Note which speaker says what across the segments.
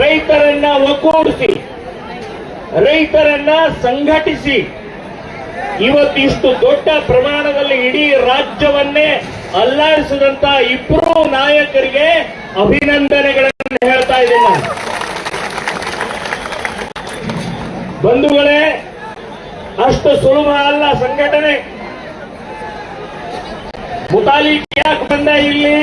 Speaker 1: ರೈತರನ್ನ ಒಗ್ಗೂಡಿಸಿ ರೈತರನ್ನ ಸಂಘಟಿಸಿ, ಇವತ್ತಿಷ್ಟು ದೊಡ್ಡ ಪ್ರಮಾಣದಲ್ಲಿ ಇಡೀ ರಾಜ್ಯವನ್ನೇ ಅಲ್ಲಾಡಿಸಿದಂತ ಇಬ್ಬರು ನಾಯಕರಿಗೆ ಅಭಿನಂದನೆಗಳನ್ನು ಹೇಳ್ತಾ ಇದ್ದೀನಿ ಬಂಧುಗಳೇ, ಅಷ್ಟು ಸುಲಭ ಅಲ್ಲ ಸಂಘಟನೆ. ಮುತಾಲಿಕ್ ಯಾಕೆ ಬಂದ ಇಲ್ಲಿ?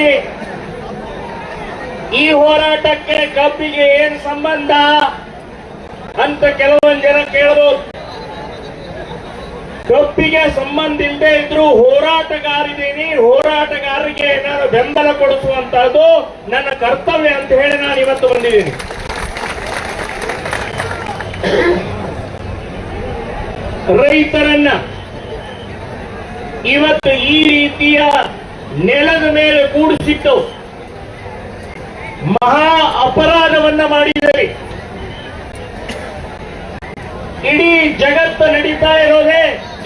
Speaker 1: ಈ ಹೋರಾಟಕ್ಕೆ ಕಬ್ಬಿಗೆ ಏನ್ ಸಂಬಂಧ? ಅಂತ ಕೆಲವೊಂದು ಜನ ಕೇಳಬಹುದು. ಕಬ್ಬಿಗೆ ಸಂಬಂಧ ಇಲ್ಲದೆ ಇದ್ರು ಹೋರಾಟಗಾರಿದ್ದೀನಿ ಹೋರಾಟಗಾರರಿಗೆ ನಾನು ಬೆಂಬಲ ಕೊಡಿಸುವಂತಹದ್ದು ನನ್ನ ಕರ್ತವ್ಯ ಅಂತ ಹೇಳಿ ನಾನು ಇವತ್ತು ಬಂದಿದ್ದೀನಿ. ರೈತರನ್ನ ಇವತ್ತು ಈ ರೀತಿಯ ನೆಲದ ಮೇಲೆ ಕೂಡಿಸಿಟ್ಟು ಮಹಾ ಅಪರಾಧವನ್ನ ಮಾಡಿದರೆ ಇಡೀ ಜಗತ್ತು ನಡೀತಾ ಇರೋದೇ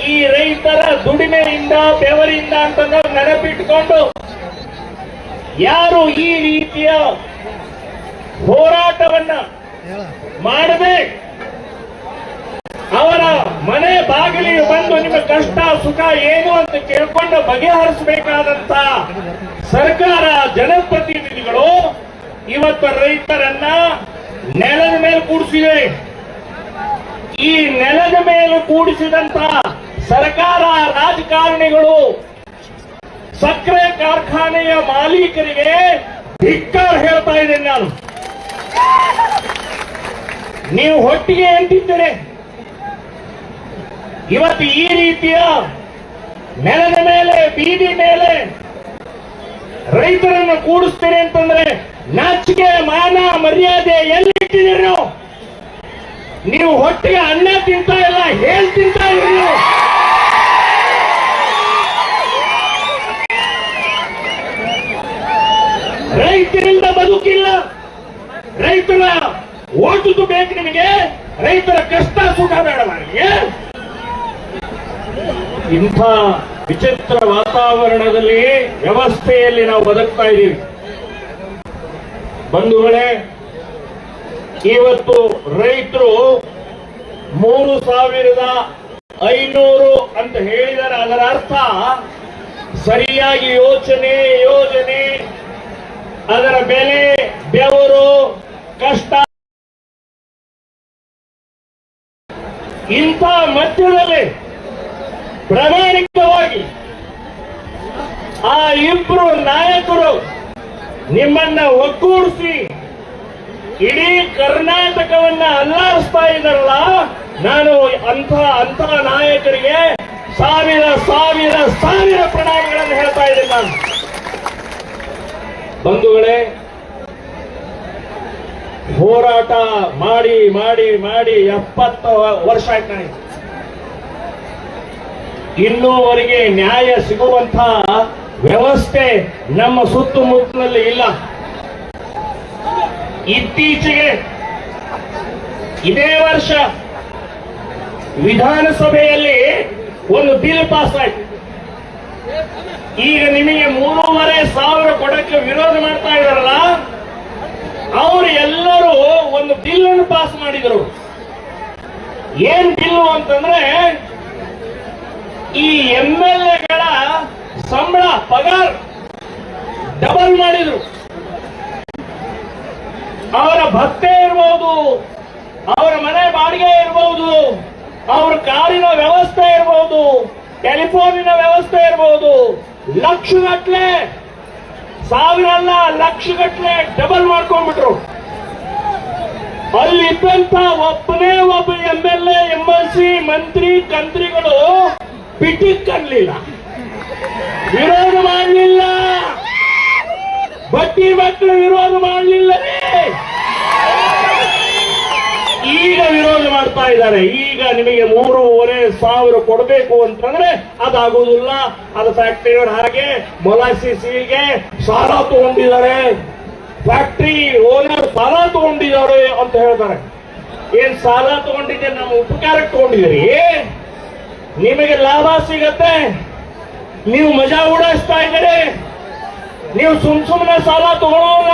Speaker 1: ಈ ರೈತರ ದುಡಿಮೆಯಿಂದ, ಬೆವರಿಂದ ಅಂತಂದ್ರೆ ನೆನಪಿಟ್ಕೊಂಡು ಯಾರು ಈ ರೀತಿಯ ಹೋರಾಟವನ್ನ ಮಾಡದೆ ಅವರ ಮನೆ ಬಾಗಿಲಿಗೆ ಬಂದು ನಿಮ್ಮ ಕಷ್ಟ, ಸುಖ ಏನು ಅಂತ ಕೇಳ್ಕೊಂಡು ಬಗೆಹರಿಸಬೇಕಾದಂತ ಸರ್ಕಾರ, ಜನಪ್ರತಿನಿಧಿಗಳು ಇವತ್ತು ರೈತರನ್ನ ನೆಲದ ಮೇಲೆ ಕೂಡಿಸಿದೆ. ಈ ನೆಲದ ಮೇಲೆ ಕೂಡಿಸಿದಂತ ಸರ್ಕಾರ ರಾಜಕಾರಣಿಗಳು ಸಕ್ಕರೆ ಕಾರ್ಖಾನೆಯ ಮಾಲೀಕರಿಗೆ ಧಿಕ್ಕಾರ ಹೇಳ್ತಾ ಇದ್ದೇನೆ ನಾನು. ನೀವು ಹೊಟ್ಟಿಗೆ ಅಂತಿದ್ದೀರಿ ಇವತ್ತು ಈ ರೀತಿಯ ನೆಲದ ಮೇಲೆ, ಬೀದಿ ಮೇಲೆ ರೈತರನ್ನು ಕೂಡಿಸ್ತೇನೆ ಅಂತಂದ್ರೆ ನಾಚಿಕೆ, ಮಾನ, ಮರ್ಯಾದೆ ಎಲ್ಲಿಟ್ಟಿದ್ದೀರಿ? ನೀವು ನೀವು ಹೊಟ್ಟಿಗೆ ಅನ್ನ ತಿಂತ ಇಲ್ಲ ಹೇಳ್ ತಿಂತಾ ರೈತರಿಂದ ಬದುಕಿಲ್ಲ. ರೈತರ ಓಟುದು ಬೇಕು ನಿಮಗೆ. ರೈತರ ಕಷ್ಟ ಸುಖ ಬೇಡ ನಿಮಗೆ ಇಂಥ ವಿಚಿತ್ರ ವಾತಾವರಣದಲ್ಲಿ ವ್ಯವಸ್ಥೆಯಲ್ಲಿ ನಾವು ಬದುಕ್ತಾ ಇದ್ದೀವಿ. ಬಂಧುಗಳೇ, ಇವತ್ತು ರೈತರು ಮೂರು ಸಾವಿರದ ಐನೂರು ಅಂತ ಹೇಳಿದರೆ ಅದರ ಅರ್ಥ ಸರಿಯಾಗಿ ಯೋಚನೆ, ಯೋಜನೆ, ಅದರ ಬೆಲೆ, ಬೆವರು, ಕಷ್ಟ. ಇಂಥ ಮಧ್ಯದಲ್ಲಿ ಪ್ರಾಮಾಣಿಕವಾಗಿ ಆ ಇಬ್ಬರು ನಾಯಕರು ನಿಮ್ಮನ್ನ ಒಕ್ಕೂಡಿಸಿ ಇಡೀ ಕರ್ನಾಟಕವನ್ನ ಅಲ್ಲಾಡಿಸ್ತಾ ಇದ್ದಾರಲ್ಲ, ನಾನು ಅಂತ ಅಂತ ನಾಯಕರಿಗೆ ಸಾವಿರ ಸಾವಿರ ಸಾವಿರ ಪ್ರಣಾಮಗಳನ್ನು ಹೇಳ್ತಾ ಇದ್ದೀನಿ ನಾನು. ಬಂಧುಗಳೇ, ಹೋರಾಟ ಮಾಡಿ ಮಾಡಿ ಮಾಡಿ ಎಪ್ಪತ್ತು ವರ್ಷ ಆಯ್ತು ಇನ್ನೂವರೆಗೆ ನ್ಯಾಯ ಸಿಗುವಂತ ವ್ಯವಸ್ಥೆ ನಮ್ಮ ಸುತ್ತಮುತ್ತಲಲ್ಲಿ ಇಲ್ಲ. ಇತ್ತೀಚೆಗೆ ಇದೇ ವರ್ಷ ವಿಧಾನಸಭೆಯಲ್ಲಿ ಒಂದು ಬಿಲ್ ಪಾಸ್ ಆಯ್ತು ಈಗ ನಿಮಗೆ ಮೂರುವರೆ ಸಾವಿರ ಕೊಡಕ್ಕೆ ವಿರೋಧ ಮಾಡ್ತಾ ಇದಾರಲ್ಲ ಅವರು ಎಲ್ಲರೂ ಒಂದು ಬಿಲ್ ಅನ್ನು ಪಾಸ್ ಮಾಡಿದರು. ಏನ್ ಬಿಲ್ ಅಂತಂದ್ರೆ ಈ ಎಂ ಎಲ್ ಎಗಳ ಪಗಾರ ಡಬಲ್ ಮಾಡಿದ್ರು. ಅವರ ಭತ್ತೆ ಇರಬಹುದು ಅವರ ಮನೆ ಬಾಡಿಗೆ ಇರಬಹುದು ಅವರ ಕಾರಿನ ವ್ಯವಸ್ಥೆ ಇರಬಹುದು ಟೆಲಿಫೋನಿನ ವ್ಯವಸ್ಥೆ ಇರಬಹುದು ಲಕ್ಷಗಟ್ಲೆ ಸಾವಿರ ಅಲ್ಲ ಲಕ್ಷಗಟ್ಲೆ ಡಬಲ್ ಮಾಡ್ಕೊಂಡ್ಬಿಟ್ರು. ಅಲ್ಲಿದ್ದಂತ ಒಬ್ಬನೇ ಒಬ್ಬ M L A, M L C ಮಂತ್ರಿ, ಕಂತ್ರಿಗಳು ಪಿಟಿಕ್ ಅನ್ಲಿಲ್ಲ. ವಿರೋಧ ಮಾಡಲಿಲ್ಲ. ಬಟ್ಟಿ ಮಕ್ಕಳು ವಿರೋಧ ಮಾಡಲಿಲ್ಲ ಈಗ ವಿರೋಧ ಮಾಡ್ತಾ ಇದ್ದಾರೆ. ಈಗ ನಿಮಗೆ ಮೂರುವರೆ ಸಾವಿರ ಕೊಡಬೇಕು ಅಂತಂದ್ರೆ ಅದಾಗುವುದಿಲ್ಲ. ಅದು ಫ್ಯಾಕ್ಟರಿಯವ್ರ ಹಾಗೆ ಮೊಲಾಸಿಸಿಗೆ ಸಾಲ ತಗೊಂಡಿದ್ದಾರೆ. ಫ್ಯಾಕ್ಟರಿ ಓನರ್ ಸಾಲ ತಗೊಂಡಿದ್ದಾರೆ ಅಂತ ಹೇಳ್ತಾರೆ. ಏನ್ ಸಾಲ ತಗೊಂಡಿದ್ದೆ? ನಮ್ಮ ಉಪಕಾರಕ್ಕೆ ತಗೊಂಡಿದ್ದೀರಿ. ನಿಮಗೆ ಲಾಭ ಸಿಗತ್ತೆ. ನೀವು ಮಜಾ ಉಡಾಯಿಸ್ತಾ ಇದ್ದೀರಿ. ನೀವು ಸುಮ್ ಸುಮ್ಮನೆ ಸಾಲ ತಗೊಳ್ಳೋಲ್ಲ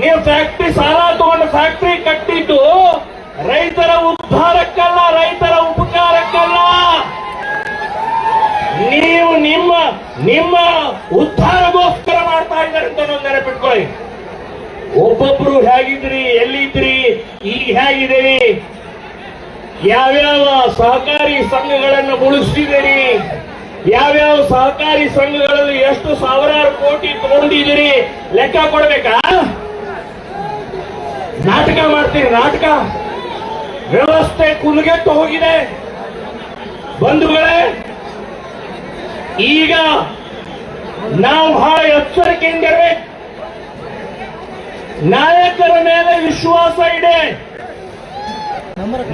Speaker 1: ನೀವು ಫ್ಯಾಕ್ಟ್ರಿ ಸಾಲ ತಗೊಂಡು ಫ್ಯಾಕ್ಟ್ರಿ ಕಟ್ಟಿದ್ದು ರೈತರ ಉದ್ಧಾರಕ್ಕಲ್ಲ, ರೈತರ ಉಪಕಾರಕ್ಕಲ್ಲ. ನೀವು ನಿಮ್ಮ ನಿಮ್ಮ ಉದ್ಧಾರಗೋಸ್ಕರ ಮಾಡ್ತಾ ಇದ್ದಾರೆ ಅಂತ ಒಂದು ನೆನಪಿಟ್ಕೊಳ್ಳಿ. ಒಬ್ಬೊಬ್ರು ಹೇಗಿದ್ರಿ ಎಲ್ಲಿದ್ರಿ ಈಗ ಹೇಗಿದ್ದೀರಿ, ಯಾವ್ಯಾವ ಸಹಕಾರಿ ಸಂಘಗಳನ್ನು ಉಳಿಸಿದಿರಿ ಯಾವ್ಯಾವ ಸಹಕಾರಿ ಸಂಘಗಳಲ್ಲಿ ಎಷ್ಟು ಸಾವಿರಾರು ಕೋಟಿ ತಗೊಂಡಿದ್ದೀರಿ? ಲೆಕ್ಕ ಕೊಡ್ಬೇಕಾ? ನಾಟಕ ಮಾಡ್ತೀರಿ, ನಾಟಕ? ವ್ಯವಸ್ಥೆ ಕುಲಗೆಟ್ಟು ಹೋಗಿದೆ. ಬಂಧುಗಳೇ, ಈಗ ನಾವು ಬಹಳ ಎಚ್ಚರಿಕೆಯಿಂದ ನಾಯಕರ ಮೇಲೆ ವಿಶ್ವಾಸ ಇದೆ.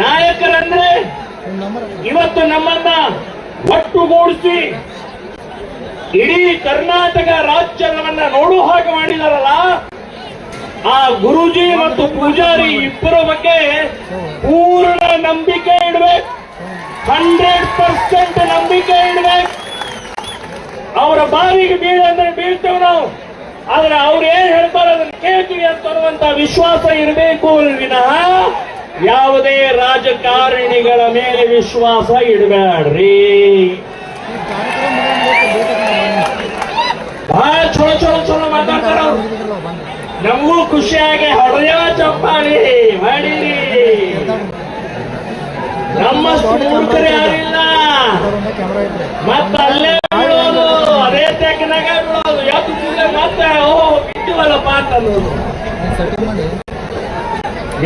Speaker 1: ನಾಯಕರಂದ್ರೆ ಇವತ್ತು ನಮ್ಮನ್ನ ಒಟ್ಟುಗೂಡಿಸಿ ಇಡೀ ಕರ್ನಾಟಕ ರಾಜ್ಯವನ್ನ ನೋಡು ಹಾಗೆ ಮಾಡಿದಾರಲ್ಲ, ಆ ಗುರುಜಿ ಮತ್ತು ಪೂಜಾರಿ ಇಬ್ಬರ ಬಗ್ಗೆ ಪೂರ್ಣ ನಂಬಿಕೆ ಇಡಬೇಕು. ಹಂಡ್ರೆಡ್ ಪರ್ಸೆಂಟ್ ನಂಬಿಕೆ ಇಡಬೇಕು. ಅವರ ಬಾವಿಗೆ ಬೀಳಂದ್ರೆ ಬೀಳ್ತೇವೆ ನಾವು. ಆದ್ರೆ ಅವ್ರು ಏನ್ ಹೇಳ್ತಾರೆ ಅದನ್ನ ಕೇಳ್ತೀವಿ ಅಂತ ಅನ್ನುವಂತ ವಿಶ್ವಾಸ ಇರಬೇಕು ವಿನಃ ಯಾವುದೇ ರಾಜಕಾರಣಿಗಳ ಮೇಲೆ ವಿಶ್ವಾಸ ಇಡಬೇಡ್ರಿ. ಬಹಳ ಚಲೋ ಚಲೋ ಚಲೋ ಮಾತಾಡ್ತಾರ ನಮಗೂ ಖುಷಿಯಾಗಿ ಹೊಡೆಯ ಚಪ್ಪಾಳಿ ಮಾಡಿರಿ ನಮ್ಮ ಮೂರ್ಖರು ಯಾರಿಲ್ಲ.
Speaker 2: ಮತ್ತಲ್ಲೇ ಐತ್ರಿ
Speaker 1: ಮತ್ತ ಅಲ್ಲೇ ಬೀಳೋದು. ಅದೇ ತೆಕ್ಕನಾಗ ಯಾಕೆ ಕೂಡಲೇ ಮತ್ತೆ ಓ ಬಿಟ್ಟಿವಲ್ಲಪ್ಪ ಅಂತ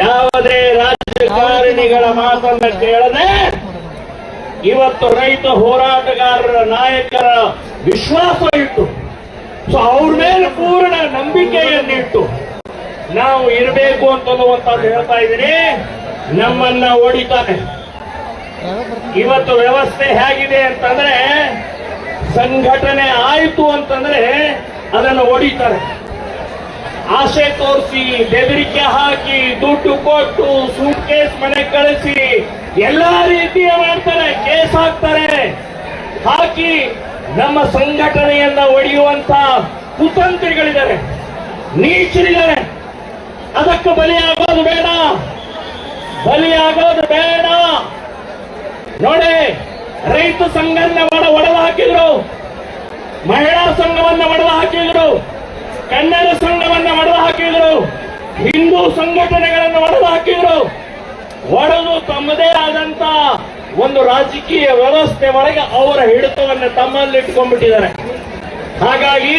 Speaker 2: ಯಾವುದೇ ರಾಜ
Speaker 1: ಯಾವುದೇ ರಾಜಕಾರಣಿಗಳ ಮಾತನ್ನ ಕೇಳದೆ ಇವತ್ತು ರೈತ ಹೋರಾಟಗಾರರ ನಾಯಕರ ವಿಶ್ವಾಸ ಇಟ್ಟು, ಸೊ ಅವ್ರ ಮೇಲೆ ಪೂರ್ಣ ನಂಬಿಕೆಯನ್ನಿಟ್ಟು ನಾವು ಇರಬೇಕು ಅಂತನ್ನುವಂಥದ್ದು ಹೇಳ್ತಾ ಇದ್ದೀನಿ. ನಮ್ಮನ್ನ ಓಡಿತಾನೆ ಇವತ್ತು ವ್ಯವಸ್ಥೆ ಹೇಗಿದೆ ಅಂತಂದ್ರೆ ಸಂಘಟನೆ ಆಯಿತು ಅಂತಂದ್ರೆ ಅದನ್ನು ಹೊಡಿತಾರೆ. ಆಸೆ ತೋರಿಸಿ, ಬೆದರಿಕೆ ಹಾಕಿ, ದುಡ್ಡು ಕೊಟ್ಟು ಸೂಟ್ ಕೇಸ್ ಮನೆ ಕಳಿಸಿ, ಎಲ್ಲಾ ರೀತಿಯ ಮಾಡ್ತಾರೆ, ಕೇಸ್ ಹಾಕ್ತಾರೆ. ಹಾಕಿ ನಮ್ಮ ಸಂಘಟನೆಯನ್ನ ಒಡೆಯುವಂತ ಕುತಂತ್ರಿಗಳಿದ್ದಾರೆ, ನೀಚರಿದ್ದಾರೆ. ಅದಕ್ಕೆ ಬಲಿಯಾಗೋದು ಬೇಡ. ಬಲಿಯಾಗೋದು ಬೇಡ. ನೋಡಿ, ರೈತ ಸಂಘವನ್ನ ಒಡವ ಹಾಕಿದ್ರು ಮಹಿಳಾ ಸಂಘವನ್ನ ಒಡೆದು ಹಾಕಿದ್ರು ಕನ್ನಡ ಸಂಘವನ್ನು ಒಡೆದು ಹಾಕಿದ್ರು. ಹಿಂದೂ ಸಂಘಟನೆಗಳನ್ನು ಒಡೆದು ಹಾಕಿದ್ರು. ಒಡೆದು ತಮ್ಮದೇ ಆದಂತ ಒಂದು ರಾಜಕೀಯ ವ್ಯವಸ್ಥೆ ಒಳಗೆ ಅವರ ಹಿಡಿತವನ್ನು ತಮ್ಮಲ್ಲಿ ಇಟ್ಕೊಂಡ್ಬಿಟ್ಟಿದ್ದಾರೆ. ಹಾಗಾಗಿ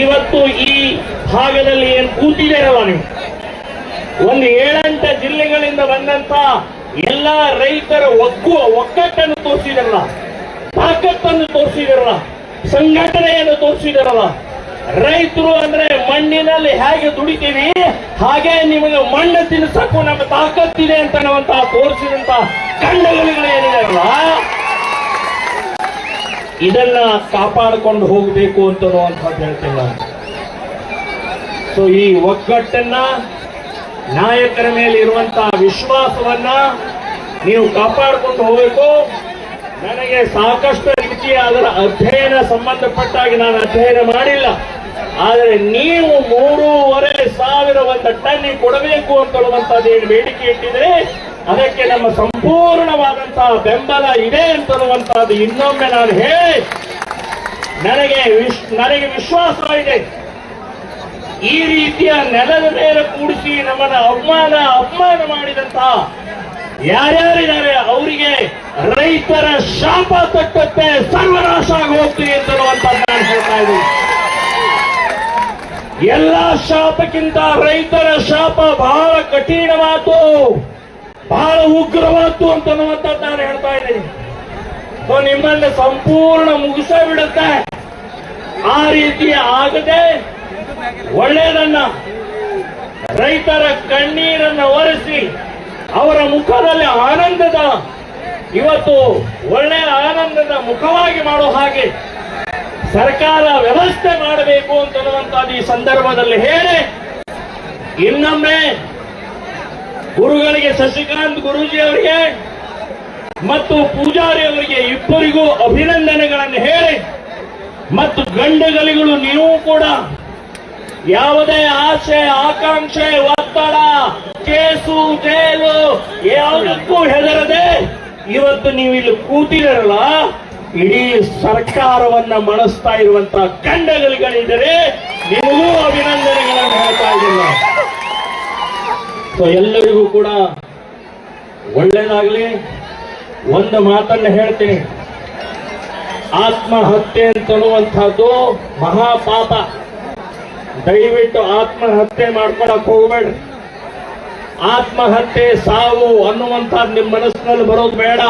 Speaker 1: ಇವತ್ತು ಈ ಭಾಗದಲ್ಲಿ ಏನ್ ಕೂತಿದ್ದೀರಲ್ಲ ನೀವು? ಒಂದು ಏಳೆಂಟ ಜಿಲ್ಲೆಗಳಿಂದ ಬಂದಂತ ಎಲ್ಲ ರೈತರ ಒಗ್ಗು ಒಕ್ಕಟ್ಟನ್ನು ತೋರಿಸಿದಿರಲ್ಲ, ತಾಕತ್ತನ್ನು ತೋರಿಸಿದಿರಲ್ಲ, ಸಂಘಟನೆಯನ್ನು ತೋರಿಸಿದಾರಲ್ಲ ರೈತರು ಅಂದ್ರೆ ಮಣ್ಣಿನಲ್ಲಿ ಹೇಗೆ ದುಡಿತೀವಿ, ಹಾಗೆ ನಿಮಗೆ ಮಣ್ಣು ತಿನ್ಸಕ್ಕೂ ನಮ್ಮ ತಾಕತ್ತಿದೆ ಅಂತ ನಾವಂತ ತೋರಿಸಿದಂತ ಕಂಡಗಳಿಗಳು ಏನಿದೆಯಲ್ಲ ಇದನ್ನ ಕಾಪಾಡಿಕೊಂಡು ಹೋಗಬೇಕು ಅಂತ ಹೇಳ್ತೀನಿ ನಾನು. ಸೊ ಈ ಒಗ್ಗಟ್ಟನ್ನ ನಾಯಕರ ಮೇಲೆ ಇರುವಂತಹ ವಿಶ್ವಾಸವನ್ನ ನೀವು ಕಾಪಾಡಿಕೊಂಡು ಹೋಗಬೇಕು. ನನಗೆ ಸಾಕಷ್ಟು ರೀತಿಯ ಅದರ ಅಧ್ಯಯನ ಸಂಬಂಧಪಟ್ಟಾಗಿ ನಾನು ಅಧ್ಯಯನ ಮಾಡಿಲ್ಲ. ಆದರೆ ನೀವು ಮೂರೂವರೆ ಒಂದು ಟನ್ ಕೊಡಬೇಕು ಅಂತ ಹೇಳುವಂತದ್ದು ಏನು ಬೇಡಿಕೆ ಇಟ್ಟಿದ್ರೆ ಅದಕ್ಕೆ ನಮ್ಮ ಸಂಪೂರ್ಣವಾದಂತಹ ಬೆಂಬಲ ಇದೆ ಅಂತ ಅನ್ನುವಂತಹದ್ದು ಇನ್ನೊಮ್ಮೆ ನಾನು ಹೇಳಿ ನನಗೆ ನನಗೆ ವಿಶ್ವಾಸ ಇದೆ. ಈ ರೀತಿಯ ನೆಲದ ಮೇಲೆ ಕೂಡಿಸಿ ನಮ್ಮನ್ನ ಅವಮಾನ, ಅಪಮಾನ ಮಾಡಿದಂತಹ ಯಾರ್ಯಾರಿದ್ದಾರೆ ಅವರಿಗೆ ರೈತರ ಶಾಪ ತಟ್ಟತ್ತೆ, ಸರ್ವನಾಶ ಆಗಿ ಹೋಗ್ತೀವಿ ಅಂತ ಅನ್ನುವಂಥದ್ದು ನಾನು ಹೇಳ್ತಾ ಇದ್ದೀನಿ. ಎಲ್ಲ ಶಾಪಕ್ಕಿಂತ ರೈತರ ಶಾಪ ಬಹಳ ಕಠಿಣವಾತು ಬಹಳ ಉಗ್ರವಾತು ಅಂತ ನಾನು ಹೇಳ್ತಾ ಇದ್ದೀನಿ. ಸೊ ನಿಮ್ಮಲ್ಲಿ ಸಂಪೂರ್ಣ ಮುಗಿಸ ಬಿಡುತ್ತೆ. ಆ ರೀತಿ ಆಗದೆ ಒಳ್ಳೆಯದನ್ನ ರೈತರ ಕಣ್ಣೀರನ್ನು ಒರೆಸಿ ಅವರ ಮುಖದಲ್ಲಿ ಆನಂದದ, ಇವತ್ತು ಒಳ್ಳೆಯ ಆನಂದದ ಮುಖವಾಗಿ ಮಾಡೋ ಹಾಗೆ ಸರ್ಕಾರ ವ್ಯವಸ್ಥೆ ಮಾಡಬೇಕು ಅಂತನ್ನುವಂಥದ್ದು ಈ ಸಂದರ್ಭದಲ್ಲಿ ಹೇಳಿ, ಇನ್ನೊಮ್ಮೆ ಗುರುಗಳಿಗೆ ಶಶಿಕಾಂತ್ ಗುರೂಜಿ ಅವರಿಗೆ ಮತ್ತು ಪೂಜಾರಿ ಅವರಿಗೆ ಇಬ್ಬರಿಗೂ ಅಭಿನಂದನೆಗಳನ್ನು ಹೇಳಿ, ಮತ್ತು ಗಂಡುಗಳಿಗಳು ನೀವು ಕೂಡ ಯಾವುದೇ ಆಸೆ, ಆಕಾಂಕ್ಷೆ, ಒತ್ತಡ, ಕೇಸು, ಜೈಲು ಯಾವುದಕ್ಕೂ ಹೆದರದೆ ಇವತ್ತು ನೀವು ಇಲ್ಲಿ ಕೂತಿರಲ್ಲ. ಇಡೀ ಸರ್ಕಾರವನ್ನ ಮಣಿಸ್ತಾ ಇರುವಂತ ಗಂಡಗಳಿಗಳಿದ್ದರೆ ನಿಮಗೂ ಅಭಿನಂದನೆಗಳನ್ನು ಹೇಳ್ತಾ ಇದ್ದೀನಿ. ಸೊ ಎಲ್ಲರಿಗೂ ಕೂಡ ಒಳ್ಳೇದಾಗ್ಲಿ. ಒಂದು ಮಾತನ್ನ ಹೇಳ್ತೀನಿ. ಆತ್ಮಹತ್ಯೆ ಅಂತನ್ನುವಂಥದ್ದು ಮಹಾಪಾಪ. ದಯವಿಟ್ಟು ಆತ್ಮಹತ್ಯೆ ಮಾಡ್ಕೊಳಕ್ ಹೋಗ್ಬೇಡ್ರಿ. ಆತ್ಮಹತ್ಯೆ ಸಾವು ಅನ್ನುವಂಥದ್ದು ನಿಮ್ಮ ಮನಸ್ಸಿನಲ್ಲಿ ಬರೋದು ಬೇಡ.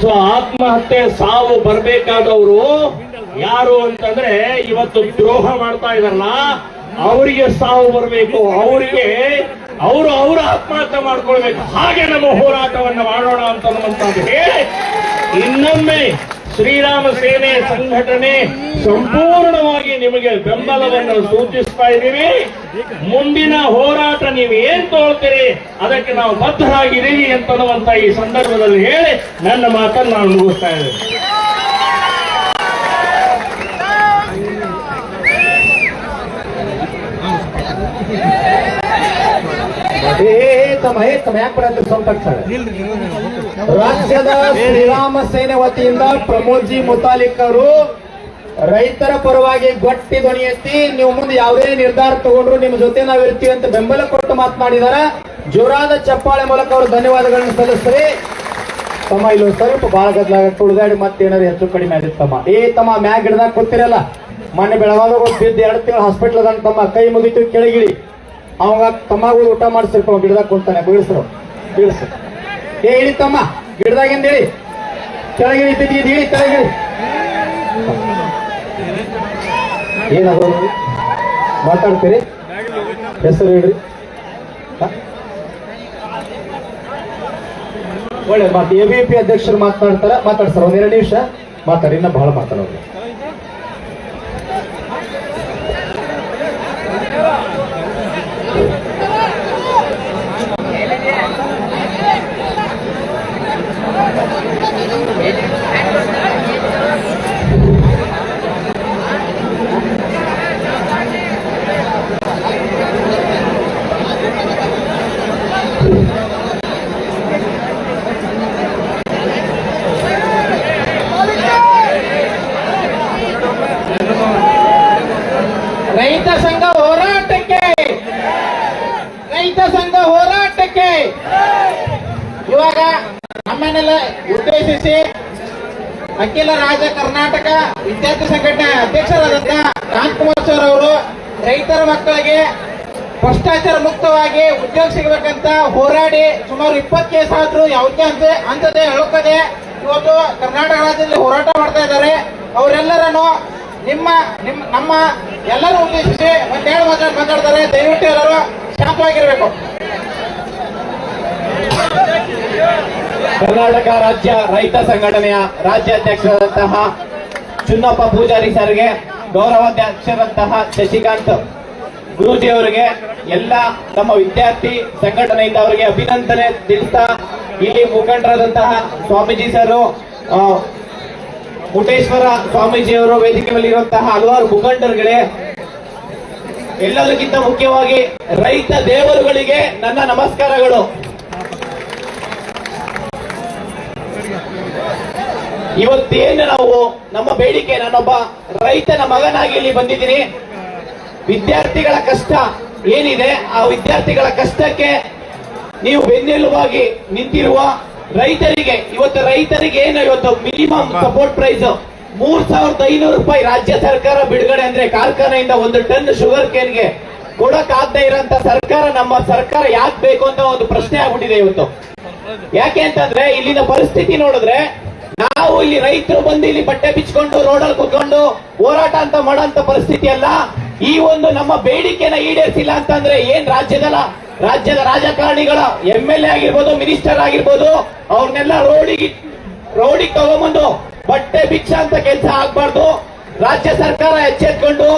Speaker 1: ಸೊ ಆತ್ಮಹತ್ಯೆ ಸಾವು ಬರಬೇಕಾದವರು ಯಾರು ಅಂತಂದ್ರೆ ಇವತ್ತು ದ್ರೋಹ ಮಾಡ್ತಾ ಇದಾರಲ್ಲ ಅವರಿಗೆ ಸಾವು ಬರಬೇಕು, ಅವರಿಗೆ ಅವರು ಅವರ ಆತ್ಮಹತ್ಯೆ ಮಾಡ್ಕೊಳ್ಬೇಕು. ಹಾಗೆ ನಮ್ಮ ಹೋರಾಟವನ್ನು ಮಾಡೋಣ ಅಂತ ಹೇಳಿ. ಇನ್ನೊಮ್ಮೆ ಶ್ರೀರಾಮ ಸೇನೆ ಸಂಘಟನೆ ಸಂಪೂರ್ಣವಾಗಿ ನಿಮಗೆ ಬೆಂಬಲವನ್ನು ಸೂಚಿಸ್ತಾ ಇದ್ದೀವಿ. ಮುಂದಿನ ಹೋರಾಟ ನೀವು ಏನ್ ತೋಳ್ತೀರಿ ಅದಕ್ಕೆ ನಾವು ಬದ್ಧರಾಗಿದ್ದೀವಿ ಅಂತನ್ನುವಂತ ಈ ಸಂದರ್ಭದಲ್ಲಿ ಹೇಳಿ ನನ್ನ ಮಾತನ್ನು ನಾನು ಮುಗಿಸ್ತಾ ಇದ್ದೇನೆ.
Speaker 3: ಏ ತಮ್ಮ ಏ, ತಮ್ಮ, ಯಾಕೆ ಬರತ್ತೆ ಸರ್ ರಾಜ್ಯದ ಶ್ರೀರಾಮ ಸೇನೆ ವತಿಯಿಂದ ಪ್ರಮೋದ್ಜಿ ಮುತಾಲಿಕ್ ಅವರು ರೈತರ ಪರವಾಗಿ ಗಟ್ಟಿ ಧ್ವನಿ ಎತ್ತಿ ನೀವು ಮುಂದೆ ಯಾವುದೇ ನಿರ್ಧಾರ ತಗೊಂಡ್ರು ನಿಮ್ಮ ಜೊತೆ ನಾವು ಇರ್ತೀವಿ ಅಂತ ಬೆಂಬಲ ಕೊಟ್ಟು ಮಾತನಾಡಿದಾರ. ಜೋರಾದ ಚಪ್ಪಾಳೆ ಮೂಲಕ ಅವರು ಧನ್ಯವಾದಗಳನ್ನು ಸಲ್ಲಿಸ್ರಿ. ತಮ್ಮ ಇಲ್ಲಿ ಸ್ವಲ್ಪ ಬಾಳ ಗದ್ಲಾಗ ಉಳಿದಾಡಿ ಮತ್ತೇನಾದ್ರು ಹೆಚ್ಚು ಕಡಿಮೆ ಆಗಿತ್ತು ತಮ್ಮ. ಏ ತಮ್ಮ, ಮ್ಯಾಗ್ ಗಿಡದಾಗ ಗೊತ್ತಿರಲ್ಲ ಮೊನ್ನೆ ಬೆಳವಾಗ ಬಿದ್ದು ಎರಡು ತಿಂಗಳು ಹಾಸ್ಪಿಟ್ಲ್ ತಮ್ಮ. ಕೈ ಮುಗಿತು, ಕೆಳಗಿಳಿ. ಅವಾಗ ತಮ್ಮಗೂ ಊಟ ಮಾಡಿಸಿರ್ಪ ಗಿಡದಾಗ ಕುಂತಾನೆ. ಬೀಳಿಸ್ರು. ಬೀಳಿಸ್ರು. ಏ ಇಳಿ ತಮ್ಮ ಗಿಡದಾಗಿಂದ ಇಳಿ ಕೆಳಗಿಳಿ ಹೇಳಿ ಇಳಿ ಕೆಳಗಿಳಿ ಏನಾದ್ರು ಮಾತಾಡ್ತೀರಿ? ಹೆಸರು ಹೇಳ್ರಿ. ಹ? ಒಳ್ಳೆ ಮಾತು. ಎ ಬಿ ಪಿ ಅಧ್ಯಕ್ಷರು ಮಾತಾಡ್ತಾರೆ ಮಾತಾಡ್ತಾರ ಒಂದ್ ಎರಡು ನಿಮಿಷ ಮಾತಾಡಿ, ಇನ್ನ ಬಹಳ ಮಾತಾಡೋದು
Speaker 4: ರೈತ ಸಂಘ ಹೋರಾಟಕ್ಕೆ ರೈತ ಸಂಘ ಹೋರಾಟಕ್ಕೆ ಇವಾಗ ನಮ್ಮನ್ನೆಲ್ಲ ಉದ್ದೇಶಿಸಿ ಅಖಿಲ ರಾಜ್ಯ ಕರ್ನಾಟಕ ವಿದ್ಯಾರ್ಥಿ ಸಂಘಟನೆ ಅಧ್ಯಕ್ಷರಾದಂತ ಕಾಂತಕುಮಾರ್ ಸರ್ ಅವರು ರೈತರ ಮಕ್ಕಳಿಗೆ ಭ್ರಷ್ಟಾಚಾರ ಮುಕ್ತವಾಗಿ ಉದ್ಯೋಗ ಸಿಗಬೇಕಂತ ಹೋರಾಡಿ ಸುಮಾರು ಇಪ್ಪತ್ತೈದು ಆದ್ರು ಯಾವುದೇ ಅಂತ ಅಂತದೇ ಹೇಳೋಕದೆ ಇವತ್ತು ಕರ್ನಾಟಕ ರಾಜ್ಯದಲ್ಲಿ ಹೋರಾಟ ಮಾಡ್ತಾ ಇದ್ದಾರೆ. ಅವರೆಲ್ಲರನ್ನು ನಿಮ್ಮ ನಿಮ್ಮ ನಮ್ಮ ಎಲ್ಲರೂ ಉದ್ದೇಶಿಸಿ ಒಂದೆರಡು ಮಾತಾಡ್ ಮಾತಾಡ್ತಾರೆ. ದಯವಿಟ್ಟು ಎಲ್ಲರೂ ಶಾಂತವಾಗಿರ್ಬೇಕು.
Speaker 3: ಕರ್ನಾಟಕ ರಾಜ್ಯ ರೈತ ಸಂಘಟನೆಯ ರಾಜ್ಯಾಧ್ಯಕ್ಷರಂತಹ ಚುನ್ನಪ್ಪ ಪೂಜಾರಿ ಸರ್ಗೆ, ಗೌರವಾಧ್ಯಕ್ಷರಂತಹ ಶಶಿಕಾಂತ್ ಗುರೂಜಿ ಅವರಿಗೆ, ಎಲ್ಲ ನಮ್ಮ ವಿದ್ಯಾರ್ಥಿ ಸಂಘಟನೆಯಿಂದ ಅವರಿಗೆ ಅಭಿನಂದನೆ ತಿಳಿಸ್ತಾ ಇಲ್ಲಿ ಮುಖಂಡರಾದಂತಹ ಸ್ವಾಮೀಜಿ ಸರ್ ಮುಟೇಶ್ವರ ಸ್ವಾಮೀಜಿ ಅವರು ವೇದಿಕೆ ಮೇಲೆ ಇರುವಂತಹ ಹಲವಾರು ಮುಖಂಡರುಗಳೇ, ಎಲ್ಲದಕ್ಕಿಂತ ಮುಖ್ಯವಾಗಿ ರೈತ ದೇವರುಗಳಿಗೆ ನನ್ನ ನಮಸ್ಕಾರಗಳು. ಇವತ್ತೇನು ನಾವು ನಮ್ಮ ಬೇಡಿಕೆ ನಾನೊಬ್ಬ ರೈತನ ಮಗನಾಗಿ ಇಲ್ಲಿ ಬಂದಿದ್ದೀನಿ. ವಿದ್ಯಾರ್ಥಿಗಳ ಕಷ್ಟ ಏನಿದೆ ಆ ವಿದ್ಯಾರ್ಥಿಗಳ ಕಷ್ಟಕ್ಕೆ ನೀವು ಬೆನ್ನೆಲುವಾಗಿ ನಿಂತಿರುವ ರೈತರಿಗೆ ಇವತ್ತು ರೈತರಿಗೆ ಏನು ಇವತ್ತು ಮಿನಿಮಮ್ ಸಪೋರ್ಟ್ ಪ್ರೈಸ್ ಮೂರ್ ಸಾವಿರದ ಐನೂರು ರೂಪಾಯಿ ರಾಜ್ಯ ಸರ್ಕಾರ ಬಿಡುಗಡೆ ಅಂದ್ರೆ ಕಾರ್ಖಾನೆಯಿಂದ ಒಂದು ಟನ್ ಶುಗರ್ ಕೇನ್ಗೆ ಕೊಡಕ್ ಆಗದೆ ಇರೋಂತ ಸರ್ಕಾರ ನಮ್ಮ ಸರ್ಕಾರ ಯಾಕೆ ಬೇಕು ಅಂತ ಒಂದು ಪ್ರಶ್ನೆ ಆಗ್ಬಿಟ್ಟಿದೆ ಇವತ್ತು. ಯಾಕೆ ಅಂತಂದ್ರೆ ಇಲ್ಲಿನ ಪರಿಸ್ಥಿತಿ ನೋಡಿದ್ರೆ ನಾವು ಇಲ್ಲಿ ರೈತರು ಬಂದು ಇಲ್ಲಿ ಬಟ್ಟೆ ಬಿಚ್ಕೊಂಡು, ರೋಡಲ್ಲಿ ಕುತ್ಕೊಂಡು ಹೋರಾಟ ಅಂತ ಮಾಡೋಂತ ಪರಿಸ್ಥಿತಿ ಅಲ್ಲ. ಈ ಒಂದು ನಮ್ಮ ಬೇಡಿಕೆನ ಈಡೇರಿಸಿಲ್ಲ ಅಂತಂದ್ರೆ ಏನ್ ರಾಜ್ಯದಲ್ಲ? ರಾಜ್ಯದ ರಾಜಕಾರಣಿಗಳ ಎಂ ಎಲ್ ಎ ಆಗಿರ್ಬೋದು ಮಿನಿಸ್ಟರ್ ಆಗಿರ್ಬೋದು, ಅವ್ರನ್ನೆಲ್ಲ ರೋಡಿಗೆ ರೋಡಿಗೆ ತಗೊಂಬಂದು ಬಟ್ಟೆ ಬಿಚ್ಚ ಅಂತ ಕೆಲಸ ಆಗ್ಬಾರ್ದು. ರಾಜ್ಯ ಸರ್ಕಾರ ಎಚ್ಚೆತ್ಕೊಂಡು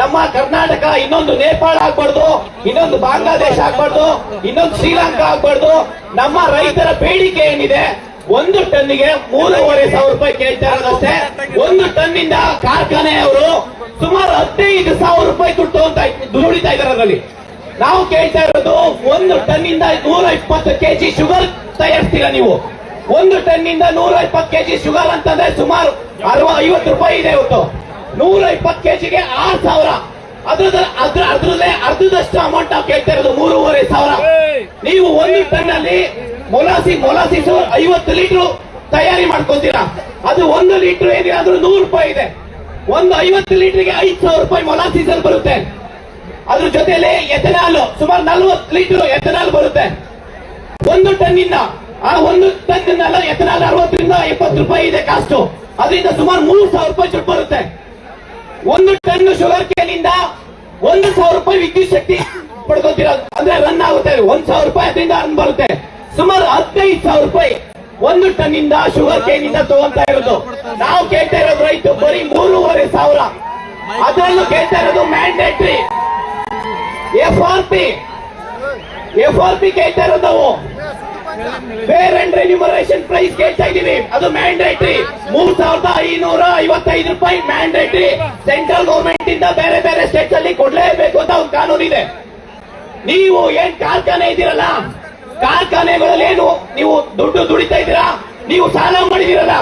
Speaker 3: ನಮ್ಮ ಕರ್ನಾಟಕ, ಇನ್ನೊಂದು ನೇಪಾಳ ಆಗ್ಬಾರ್ದು, ಇನ್ನೊಂದು ಬಾಂಗ್ಲಾದೇಶ ಆಗ್ಬಾರ್ದು, ಇನ್ನೊಂದು ಶ್ರೀಲಂಕಾ ಆಗ್ಬಾರ್ದು. ನಮ್ಮ ರೈತರ ಬೇಡಿಕೆ ಏನಿದೆ? ಒಂದು ಟನ್ನಿಗೆ ಮೂರುವರೆ ಸಾವಿರ ರೂಪಾಯಿ ಕೇಳ್ತಾ ಇರೋದಷ್ಟೇ. ಒಂದು ಟನ್ನಿಂದ ಕಾರ್ಖಾನೆಯವರು
Speaker 5: ಸುಮಾರು ಹದಿನೈದು ಸಾವಿರ ರೂಪಾಯಿ ದುಡ್ಡು ಅಂತ ದುಡಿತಾ ಇದ್ದಾರೆ ಅದರಲ್ಲಿ. ನಾವು ಕೇಳ್ತಾ ಇರೋದು ಒಂದು ಟನ್ ಇಂದ ನೂರ ಇಪ್ಪತ್ತು ಕೆಜಿ ಶುಗರ್ ತಯಾರಿಸ್ತೀರಾ ನೀವು? ಒಂದು ಟನ್ ಇಂದ ನೂರ ಇಪ್ಪತ್ತು ಕೆಜಿ ಶುಗರ್ ಅಂತಂದ್ರೆ ಸುಮಾರು ಅರವ ಐವತ್ತು ರೂಪಾಯಿ ಇದೆ ಇವತ್ತು. ನೂರ ಇಪ್ಪತ್ತು ಕೆಜಿಗೆ ಆರು ಸಾವಿರ. ಅದ್ರದ್ರ ಅದ್ರ ಅದ್ರಲ್ಲೇ ಅರ್ಧದಷ್ಟು ಅಮೌಂಟ್ ನಾವು ಕೇಳ್ತಾ ಇರೋದು ಮೂರುವರೆ ಸಾವಿರ. ನೀವು ಒಂದು ಟನ್ ಅಲ್ಲಿ ಮೊಲಾಸಿ ಮೊಲಾಸಿಸ್ ಐವತ್ತು ಲೀಟರ್ ತಯಾರಿ ಮಾಡ್ಕೊತೀರಾ? ಅದು ಒಂದು ಲೀಟರ್ ಏನಿಲ್ಲ ನೂರು ರೂಪಾಯಿ ಇದೆ. ಒಂದು ಐವತ್ತು ಲೀಟರ್ಗೆ ಐದು ಸಾವಿರ ರೂಪಾಯಿ ಮೊಲಾಸಿಸ್ ಅಲ್ಲಿ ಬರುತ್ತೆ. ಅದ್ರ ಜೊತೆಯಲ್ಲಿ ಎಥನಾಲ್, ಸುಮಾರು ನಲ್ವತ್ತು ಲೀಟರ್ ಎಥನಾಲ್ ಬರುತ್ತೆ. ಒಂದು ಟನ್ ಇಂದ ಆ ಒಂದು ಟನ್ ಎಥನಾಲ್ ಅರವತ್ತರಿಂದ ಎಪ್ಪತ್ತು ರೂಪಾಯಿ ಇದೆ ಕಾಸ್ಟ್ ಅದರಿಂದ ಸುಮಾರು ಮೂರು ಸಾವಿರ ರೂಪಾಯಿ ದುಡ್ಡು ಬರುತ್ತೆ. ಒಂದು ಟನ್ ಶುಗರ್ ಕೇನ್ ಒಂದು ಸಾವಿರ ರೂಪಾಯಿ ವಿದ್ಯುತ್ ಶಕ್ತಿ ಪಡ್ಕೊತೀರ? ಅಂದ್ರೆ ರನ್ ಆಗುತ್ತೆ. ಒಂದ್ ಸಾವಿರ ರೂಪಾಯಿ ಅದರಿಂದ ರನ್ ಬರುತ್ತೆ. ಸುಮಾರು ಹದಿನೈದು ಸಾವಿರ ರೂಪಾಯಿ ಒಂದು ಟನ್ ಇಂದ ಶುಗರ್ ಕೇನ್ ಇಂದ ತಗೊಂತಾ ಇರೋದು. ನಾವು ಕೇಳ್ತಾ ಇರೋದು ರೈತು ಬರೀ ಮೂರುವರೆ ಸಾವಿರ. ಅದರಲ್ಲೂ ಕೇಳ್ತಾ ಇರೋದು mandatory F R P F R P ಕೇಳ್ತಾ ಇರೋದು ನಾವು. ಫೇರ್ ಅಂಡ್ ರೆನ್ಯೂಮರೇಷನ್ ಪ್ರೈಸ್ ಕೇಳ್ತಾ ಇದೀವಿ ಅದು ಮ್ಯಾಂಡೇಟ್ರಿ ಮೂರ್ ಸಾವಿರದ ಐನೂರ ಐವತ್ತೈದು ರೂಪಾಯಿ ಮ್ಯಾಂಡೇಟ್ರಿ ಸೆಂಟ್ರಲ್ ಗೌರ್ಮೆಂಟ್ ಇಂದ ಬೇರೆ ಬೇರೆ ಸ್ಟೇಟ್ಸ್ ಅಲ್ಲಿ ಕೊಡ್ಲೇಬೇಕು ಅಂತ ಒಂದು ಕಾನೂನು ಇದೆ ನೀವು ಏನ್ ಕಾರ್ಖಾನೆ ಇದ್ದೀರಲ್ಲ? ಕಾರ್ಖಾನೆಗಳಲ್ಲಿ ಏನು ನೀವು ದುಡ್ಡು ದುಡಿತಾ ಇದ್ದೀರಾ? ನೀವು ಸಾಲ ಮಾಡಿದಿರಲ್ಲ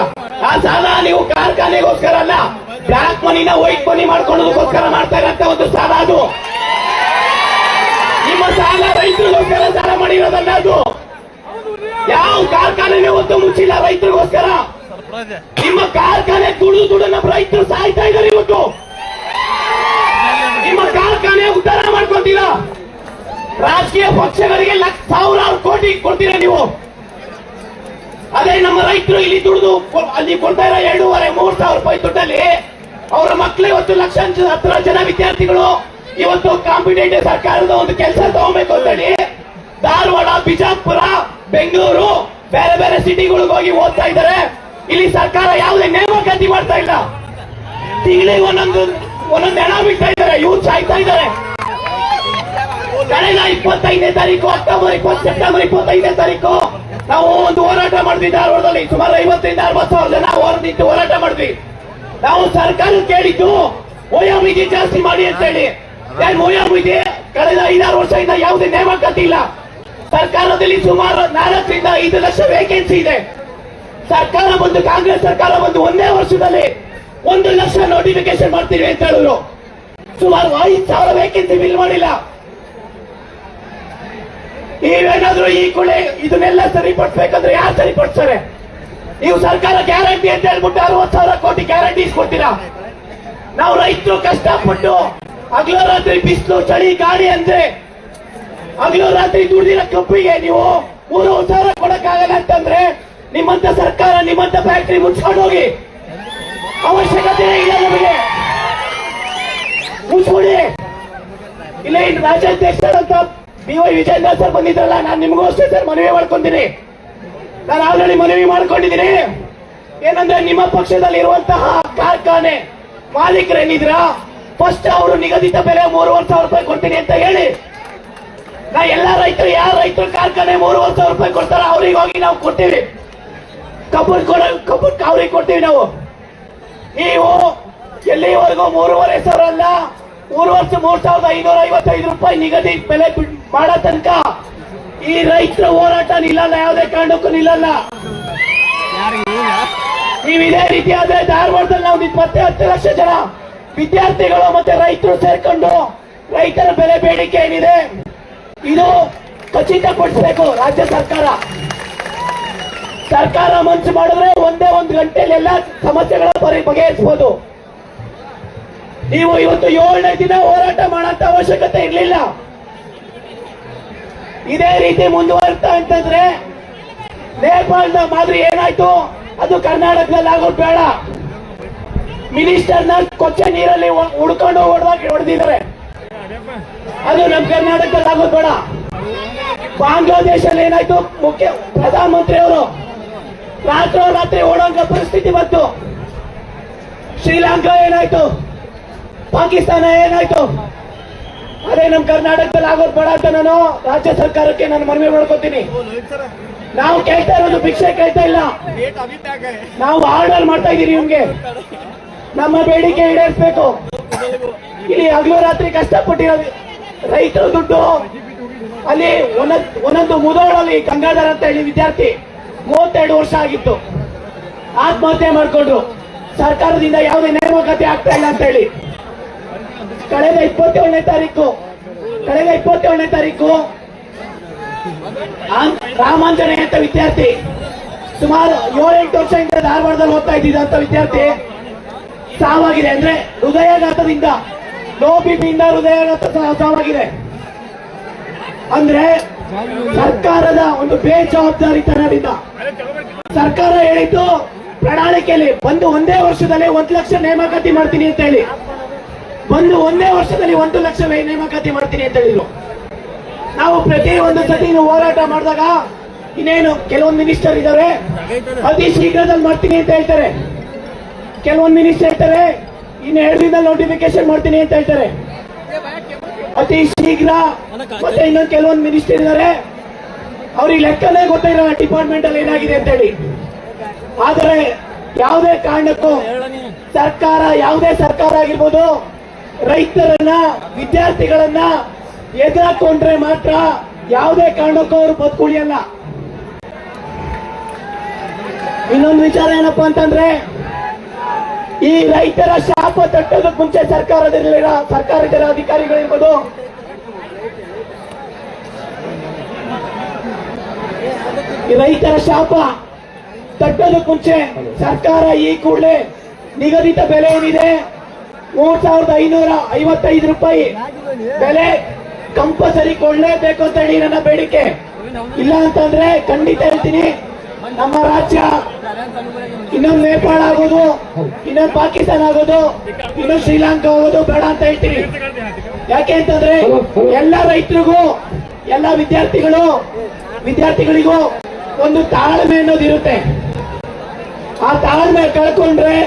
Speaker 5: ಆ ಸಾಲ ನೀವು ಕಾರ್ಖಾನೆಗೋಸ್ಕರ ಅಲ್ಲ, ಬ್ಲಾಕ್ ಮನಿನ ವೈಟ್ ಮನಿ ಮಾಡ್ಕೊಳ್ಳೋದಕ್ಕೋಸ್ಕರ ಮಾಡ್ತಾ ಇರೋಂತ ಒಂದು ಸಾಲ ಅದು. ನಿಮ್ಮ ಸಾಲ ರೈತರಿಗೋಸ್ಕರ ಸಾಲ ಮಾಡಿರೋದಲ್ಲ ಅದು. ಯಾವ ಕಾರ್ಖಾನೆ ಒಂದು ಮುಚ್ಚಿಲ್ಲ ರೈತರಿಗೋಸ್ಕರ? ನಿಮ್ಮ ಕಾರ್ಖಾನೆ ದುಡಿದು ದುಡನ್ನ ರೈತರು ಸಾಯ್ತಾ ಇದ್ದಾರೆ ಇವತ್ತು. ನಿಮ್ಮ ಕಾರ್ಖಾನೆ ಉದ್ಧಾರ ಮಾಡ್ಕೊಂತೀರಾ ರಾಜಕೀಯ ಪಕ್ಷಗಳಿಗೆ ಲಕ್ಷ ಸಾವಿರಾರು ಕೋಟಿ ಕೊಡ್ತೀರಾ ನೀವು? ಅದೇ ನಮ್ಮ ರೈತರು ಇಲ್ಲಿ ದುಡಿದು ಅಲ್ಲಿ ಕೊಡ್ತಾ ಇರೋ ಎರಡೂವರೆ, ಮೂರ್ ಸಾವಿರ ರೂಪಾಯಿ ದುಡ್ಡಲ್ಲಿ ಅವರ ಮಕ್ಕಳು ಇವತ್ತು ಲಕ್ಷ ಹತ್ರ ಜನ ವಿದ್ಯಾರ್ಥಿಗಳು ಇವತ್ತು ಕಾಂಪಿಟೇಟಿವ್ ಸರ್ಕಾರದ ಒಂದು ಕೆಲಸ ತಗೋಬೇಕು ಅಂತ ಹೇಳಿ ಧಾರವಾಡ, ಬಿಜಾಪುರ, ಬೆಂಗಳೂರು, ಬೇರೆ ಬೇರೆ ಸಿಟಿಗಳಿಗೆ ಹೋಗಿ ಓದ್ತಾ ಇದ್ದಾರೆ. ಇಲ್ಲಿ ಸರ್ಕಾರ ಯಾವುದೇ ನೇಮಕಾತಿ ಮಾಡ್ತಾ ಇಲ್ಲ. ತಿಂಗಳಿಗೆ ಒಂದೊಂದು ಒಂದೊಂದು ಹೆಣ ಬಿಡ್ತಾ ಇದ್ದಾರೆ, ಇವ್ರು ಸಾಯ್ತಾ ಇದ್ದಾರೆ. ಕಳೆದ ಇಪ್ಪತ್ತೈದನೇ ತಾರೀಕು, ಅಕ್ಟೋಬರ್ ಇಪ್ಪತ್ತು, ಸೆಪ್ಟೆಂಬರ್ ಇಪ್ಪತ್ತೈದನೇ ತಾರೀಕು, ನಾವು ಒಂದು ಹೋರಾಟ ಮಾಡಿದ್ವಿ ಧಾರವಾಡದಲ್ಲಿ. ಸುಮಾರು ಐವತ್ತರಿಂದ ಅರವತ್ತು ಸಾವಿರ ಜನ ಹೊರದಿತ್ತು ಹೋರಾಟ ಮಾಡಿದ್ವಿ. ನಾವು ಸರ್ಕಾರ ಕೇಳಿದ್ದು ಓಯಾಮಿಗೆ ಜಾಸ್ತಿ ಮಾಡಿ ಅಂತ ಹೇಳಿ ಏನ್ ಓಯಾಮಿಗೆ ಕಳೆದ ಐದಾರು ವರ್ಷದಿಂದ ಯಾವುದೇ ನೇಮಕಾತಿ ಇಲ್ಲ. ಸರ್ಕಾರದಲ್ಲಿ ಸುಮಾರು ನಾಲ್ಕರಿಂದ ಐದು ಲಕ್ಷ ವೇಕೆನ್ಸಿ ಇದೆ. ಸರ್ಕಾರ ಬಂದು, ಕಾಂಗ್ರೆಸ್ ಸರ್ಕಾರ ಬಂದು ಒಂದೇ ವರ್ಷದಲ್ಲಿ ಒಂದು ಲಕ್ಷ ನೋಟಿಫಿಕೇಶನ್ ಮಾಡ್ತೀವಿ ಅಂತ ಹೇಳಿದ್ರು. ಸುಮಾರು ಐದು ಸಾವಿರ ವೇಕೆನ್ಸಿ ಬಿಲ್ ಮಾಡಿಲ್ಲ. ನೀವೇನಾದ್ರೂ ಈ ಕುಳೆ ಇದನ್ನೆಲ್ಲ ಸರಿಪಡಿಸ್ಬೇಕಂದ್ರೆ ಯಾರು ಸರಿಪಡಿಸ್ತಾರೆ? ನೀವು ಸರ್ಕಾರ ಗ್ಯಾರಂಟಿ ಅಂತ ಹೇಳ್ಬಿಟ್ಟು ಅರವತ್ತು ಸಾವಿರ ಕೋಟಿ ಗ್ಯಾರಂಟೀಸ್ ಕೊಡ್ತೀರಾ ನಾವು ರೈತರು ಕಷ್ಟಪಟ್ಟು ಹಗಲು ರಾತ್ರಿ ಬಿಸಿಲು, ಚಳಿ, ಗಾಳಿ ಅಂದ್ರೆ ಹಗಲು ರಾತ್ರಿ ದುಡಿದಿರೋ ಕಬ್ಬಿಗೆ ನೀವು ಮೂರು ಸಾವಿರ ಕೊಡಕ್ಕಾಗಲ್ಲ ಅಂತಂದ್ರೆ ನಿಮ್ಮಂತ ಸರ್ಕಾರ, ನಿಮ್ಮಂತ ಫ್ಯಾಕ್ಟ್ರಿ ಮುಚ್ಕೊಂಡು ಹೋಗಿ. ಅವಶ್ಯಕತೆ ಇಲ್ಲ ನಮಗೆ. ಮುಚ್ಕೊಡಿ. ಇಲ್ಲ ರಾಜ್ಯಾಧ್ಯಕ್ಷರಂತ ಬಿ ವೈ ಸರ್ ಬಂದಿದ್ರಲ್ಲ ನಾನು ನಿಮಗೂ ಅಷ್ಟೇ ಸರ್ ಮನವಿ ಮಾಡ್ಕೊಂತೀನಿ. ನಾನು ಆಲ್ರೆಡಿ ಮನವಿ ಮಾಡ್ಕೊಂಡಿದ್ದೀನಿ. ಏನಂದ್ರೆ ನಿಮ್ಮ ಪಕ್ಷದಲ್ಲಿ ಇರುವಂತಹ ಕಾರ್ಖಾನೆ ಮಾಲೀಕರೇನಿದ್ರ ಫಸ್ಟ್ ಅವರು ನಿಗದಿತ ಬೆಲೆ ಮೂರುವರೆ ಸಾವಿರ ರೂಪಾಯಿ ಕೊಡ್ತೀನಿ ಅಂತ ಹೇಳಿ. ನಾ ಎಲ್ಲ ರೈತರು ಯಾರ ರೈತರು ಕಾರ್ಖಾನೆ ಮೂರುವರೆ ಸಾವಿರ ರೂಪಾಯಿ ಕೊಡ್ತಾರ ಅವ್ರಿಗೆ ಹೋಗಿ ನಾವು ಕೊಡ್ತೀವಿ. ಕಬ್ಬು ಕೊಡ ಕಬ್ಬು ಅವ್ರಿಗೆ ಕೊಡ್ತೀವಿ ನಾವು. ನೀವು ಎಲ್ಲಿವರೆಗೂ ಮೂರುವರೆ ಸಾವಿರ ಅಲ್ಲ ಮೂರು ವರ್ಷ ಮೂರ್ ಸಾವಿರದ ಐನೂರ ಐವತ್ತೈದು ರೂಪಾಯಿ ನಿಗದಿ ಬೆಲೆ ಮಾಡೋ ತನಕ ಈ ರೈತರ ಹೋರಾಟ ನಿಲ್ಲಲ್ಲ, ಯಾವುದೇ ಕಾರಣಕ್ಕೂ ನಿಲ್ಲಲ್ಲ. ನೀವು ಇದೇ ರೀತಿ ಆದ್ರೆ ಧಾರವಾಡದಲ್ಲಿ ನಾವು ಮತ್ತೆ ಹತ್ತು ಲಕ್ಷ ಜನ ವಿದ್ಯಾರ್ಥಿಗಳು ಮತ್ತೆ ರೈತರು ಸೇರ್ಕೊಂಡು ರೈತರ ಬೆಲೆ ಬೇಡಿಕೆ ಏನಿದೆ, ಇದು ಖಚಿತಪಡಿಸಬೇಕು ರಾಜ್ಯ ಸರ್ಕಾರ. ಸರ್ಕಾರ ಮನ್ಸು ಮಾಡಿದ್ರೆ ಒಂದೇ ಒಂದು ಗಂಟೆಯಲ್ಲಿ ಎಲ್ಲ ಸಮಸ್ಯೆಗಳ ಬಗೆ- ಬಗೆಹರಿಸಬಹುದು ನೀವು ಇವತ್ತು ಏಳನೇ ದಿನ ಹೋರಾಟ ಮಾಡಂತ ಅವಶ್ಯಕತೆ ಇರಲಿಲ್ಲ. ಇದೇ ರೀತಿ ಮುಂದುವರಿತಾ ಅಂತಂದ್ರೆ ನೇಪಾಳದ ಮಾದರಿ ಏನಾಯ್ತು? ಅದು ಕರ್ನಾಟಕದಲ್ಲಿ ಆಗೋದು ಬೇಡ. ಮಿನಿಸ್ಟರ್ನ ಕೊಚ್ಚೆ ನೀರಲ್ಲಿ ಉಡ್ಕೊಂಡು ಹೊಡೆದಾಗಿ ಹೊಡೆದಿದ್ದಾರೆ. ಅದು ನಮ್ಮ ಕರ್ನಾಟಕದಲ್ಲಿ ಆಗೋದು ಬೇಡ. ಬಾಂಗ್ಲಾದೇಶಲ್ಲಿ ಏನಾಯ್ತು? ಮುಖ್ಯ ಪ್ರಧಾನಮಂತ್ರಿ ಅವರು ರಾತ್ರೋ ರಾತ್ರಿ ಓಡೋಂಗ ಪರಿಸ್ಥಿತಿ ಬಂತು. ಶ್ರೀಲಂಕಾ ಏನಾಯ್ತು? ಪಾಕಿಸ್ತಾನ ಏನಾಯ್ತು? ಅದೇ ನಮ್ಮ ಕರ್ನಾಟಕದಲ್ಲಿ ಆಗೋದು ಬೇಡ ನಾನು ರಾಜ್ಯ ಸರ್ಕಾರಕ್ಕೆ ನಾನು ಮನವಿ ಮಾಡ್ಕೊತೀನಿ. ನಾವು ಕೇಳ್ತಾ ಇರೋದು ಭಿಕ್ಷೆ ಕೇಳ್ತಾ ಇಲ್ಲ. ನಾವು ಆರ್ಡರ್ ಮಾಡ್ತಾ ಇದೀವಿ ನಿಮ್ಗೆ. ನಮ್ಮ ಬೇಡಿಕೆ ಈಡೇರಿಸಬೇಕು. ಇಲ್ಲಿ ಹಗಲು ರಾತ್ರಿ ಕಷ್ಟಪಟ್ಟಿರೋ ರೈತರ ದುಡ್ಡು. ಅಲ್ಲಿ ಒಂದೊಂದು ಒಂದೊಂದು ಮುದೋಳಲ್ಲಿ ಗಂಗಾಧರ್ ಅಂತ ಹೇಳಿ ವಿದ್ಯಾರ್ಥಿ ಮೂವತ್ತೆರಡು ವರ್ಷ ಆಗಿತ್ತು. ಆತ್ಮಹತ್ಯೆ ಮಾಡ್ಕೊಂಡ್ರು. ಸರ್ಕಾರದಿಂದ ಯಾವುದೇ ನೇಮಕತೆ ಆಗ್ತಾ ಇಲ್ಲ ಅಂತ ಹೇಳಿ. ಕಳೆದ ಇಪ್ಪತ್ತೇಳನೇ ತಾರೀಕು. ಕಳೆದ ಇಪ್ಪತ್ತೇಳನೇ ತಾರೀಕು. ರಾಮಾಂಜನೇಯ ಅಂತ ವಿದ್ಯಾರ್ಥಿ. ಸುಮಾರು ಏಳೆಂಟು ವರ್ಷದಿಂದ ಧಾರವಾಡದಲ್ಲಿ ಓದ್ತಾ ಇದ್ದಿದ್ದಂತ ವಿದ್ಯಾರ್ಥಿ. ಸಾವಾಗಿದೆ. ಅಂದ್ರೆ ಹೃದಯಾಘಾತದಿಂದ ಲೋ ಬಿಪಿಯಿಂದ ಹೃದಯಾಘಾತ ಸಾವಾಗಿದೆ. ಅಂದ್ರೆ ಸರ್ಕಾರದ ಒಂದು ಬೇಜವಾಬ್ದಾರಿತನದಿಂದ. ಸರ್ಕಾರ ಹೇಳಿದ್ದು, ಪ್ರಣಾಳಿಕೆಯಲ್ಲಿ ಒಂದು ಒಂದೇ ವರ್ಷದಲ್ಲಿ ಒಂದು ಲಕ್ಷ ನೇಮಕಾತಿ ಮಾಡ್ತೀನಿ ಅಂತ ಹೇಳಿ. ಒಂದು ಒಂದೇ ವರ್ಷದಲ್ಲಿ ಒಂದು ಲಕ್ಷ ನೇಮಕಾತಿ ಮಾಡ್ತೀನಿ ಅಂತ ಹೇಳಿದ್ರು. ನಾವು ಪ್ರತಿ ಒಂದು ಸತಿ ಹೋರಾಟ ಮಾಡಿದಾಗ ಇನ್ನೇನು ಕೆಲವೊಂದು ಮಿನಿಸ್ಟರ್ ಇದ್ದಾರೆ ಅತಿ ಶೀಘ್ರದಲ್ಲಿ ಮಾಡ್ತೀನಿ ಅಂತ ಹೇಳ್ತಾರೆ. ಕೆಲವೊಂದು ಮಿನಿಸ್ಟರ್ ಹೇಳ್ತಾರೆ, ಇನ್ನು ಎರಡು ದಿನದಲ್ಲಿ ನೋಟಿಫಿಕೇಶನ್ ಮಾಡ್ತೀನಿ ಅಂತ ಹೇಳ್ತಾರೆ. ಅತಿ ಶೀಘ್ರ ಮತ್ತೆ ಇನ್ನೊಂದು ಕೆಲವೊಂದು ಮಿನಿಸ್ಟರ್ ಇದ್ದಾರೆ ಅವ್ರಿಗೆ ಲೆಕ್ಕನೇ ಗೊತ್ತಿರಲ್ಲ ಡಿಪಾರ್ಟ್ಮೆಂಟ್ ಅಲ್ಲಿ ಏನಾಗಿದೆ ಅಂತ ಹೇಳಿ. ಆದರೆ ಯಾವುದೇ ಕಾರಣಕ್ಕೂ ಸರ್ಕಾರ ಯಾವುದೇ ಸರ್ಕಾರ ಆಗಿರ್ಬೋದು ರೈತರನ್ನ, ವಿದ್ಯಾರ್ಥಿಗಳನ್ನ ಎದುರಾಕೊಂಡ್ರೆ ಮಾತ್ರ ಯಾವುದೇ ಕಾರಣಕ್ಕೂ ಅವರು ಬದುಕುಳಿಯಲ್ಲ. ಇನ್ನೊಂದು ವಿಚಾರ ಏನಪ್ಪಾ ಅಂತಂದ್ರೆ, ಈ ರೈತರ ಶಾಪ ತಟ್ಟೋದಕ್ಕೆ ಮುಂಚೆ ಸರ್ಕಾರದಲ್ಲಿರೋ ಸರ್ಕಾರದ ಅಧಿಕಾರಿಗಳಿರ್ಬೋದು. ಈ ರೈತರ ಶಾಪ ತಟ್ಟೋದಕ್ಕೆ ಮುಂಚೆ ಸರ್ಕಾರ ಈ ಕೂಡಲೇ ನಿಗದಿತ ಬೆಲೆ ಏನಿದೆ ಮೂರ್ ಸಾವಿರದ ಐನೂರ ಐವತ್ತೈದು ರೂಪಾಯಿ. ಬೆಲೆ ಕಂಪಲ್ಸರಿ ಕೊಡ್ಲೇಬೇಕು ಅಂತ ಹೇಳಿ ನನ್ನ ಬೇಡಿಕೆ. ಇಲ್ಲ ಅಂತಂದ್ರೆ ಖಂಡಿತ ಹೇಳ್ತೀನಿ, ನಮ್ಮ ರಾಜ್ಯ ಇನ್ನೊಂದು ನೇಪಾಳ ಆಗೋದು, ಇನ್ನೊಂದು ಪಾಕಿಸ್ತಾನ ಆಗೋದು, ಇನ್ನೊಂದು ಶ್ರೀಲಂಕಾ ಆಗೋದು ಬೇಡ ಅಂತ ಹೇಳ್ತೀನಿ. ಯಾಕೆ ಅಂತಂದ್ರೆ ಎಲ್ಲ ರೈತರಿಗೂ, ಎಲ್ಲ ವಿದ್ಯಾರ್ಥಿಗಳು, ವಿದ್ಯಾರ್ಥಿಗಳಿಗೂ ಒಂದು ತಾಳ್ಮೆ ಅನ್ನೋದು ಇರುತ್ತೆ. ಆ ತಾಳ್ಮೆ ಕಳ್ಕೊಂಡ್ರೆ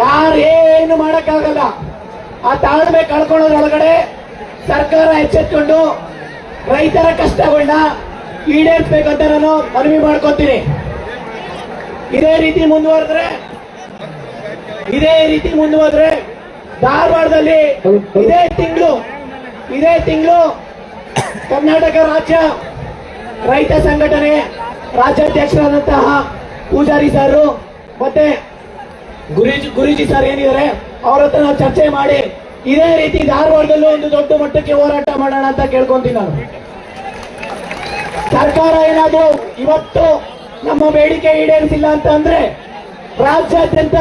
Speaker 5: ಯಾರೇನು ಮಾಡಕ್ಕಾಗಲ್ಲ. ಆ ತಾಳ್ಮೆ ಕಳ್ಕೊಳ್ಳೋದ್ರೊಳಗಡೆ ಸರ್ಕಾರ ಎಚ್ಚೆತ್ಕೊಂಡು ರೈತರ ಕಷ್ಟಗಳನ್ನ ಈಡೇರಿಸ್ಬೇಕಂತ ನಾನು ಮನವಿ ಮಾಡ್ಕೊತೀನಿ. ಇದೇ ರೀತಿ ಮುಂದುವರೆದ್ರೆ, ಇದೇ ರೀತಿ ಮುಂದುವರೆದ್ರೆ ಧಾರವಾಡದಲ್ಲಿ ಇದೇ ತಿಂಗಳು ಇದೇ ತಿಂಗಳು ಕರ್ನಾಟಕ ರಾಜ್ಯ ರೈತ ಸಂಘಟನೆ ರಾಜ್ಯಾಧ್ಯಕ್ಷರಾದಂತಹ ಪೂಜಾರಿ ಸರ್ ಮತ್ತೆ ಗುರುಜಿ ಗುರುಜಿ ಸರ್ ಏನಿದ್ದಾರೆ? ಅವ್ರ ಹತ್ರ ನಾವು ಚರ್ಚೆ ಮಾಡಿ, ಇದೇ ರೀತಿ ಧಾರವಾಡದಲ್ಲೂ ಒಂದು ದೊಡ್ಡ ಮಟ್ಟಕ್ಕೆ ಹೋರಾಟ ಮಾಡೋಣ ಅಂತ ಕೇಳ್ಕೊಂತೀನಿ ನಾನು. ಸರ್ಕಾರ ಏನಾದ್ರು ಇವತ್ತು ನಮ್ಮ ಬೇಡಿಕೆ ಈಡೇರಿಸಿಲ್ಲ ಅಂತ ಅಂದ್ರೆ ರಾಜ್ಯಾದ್ಯಂತ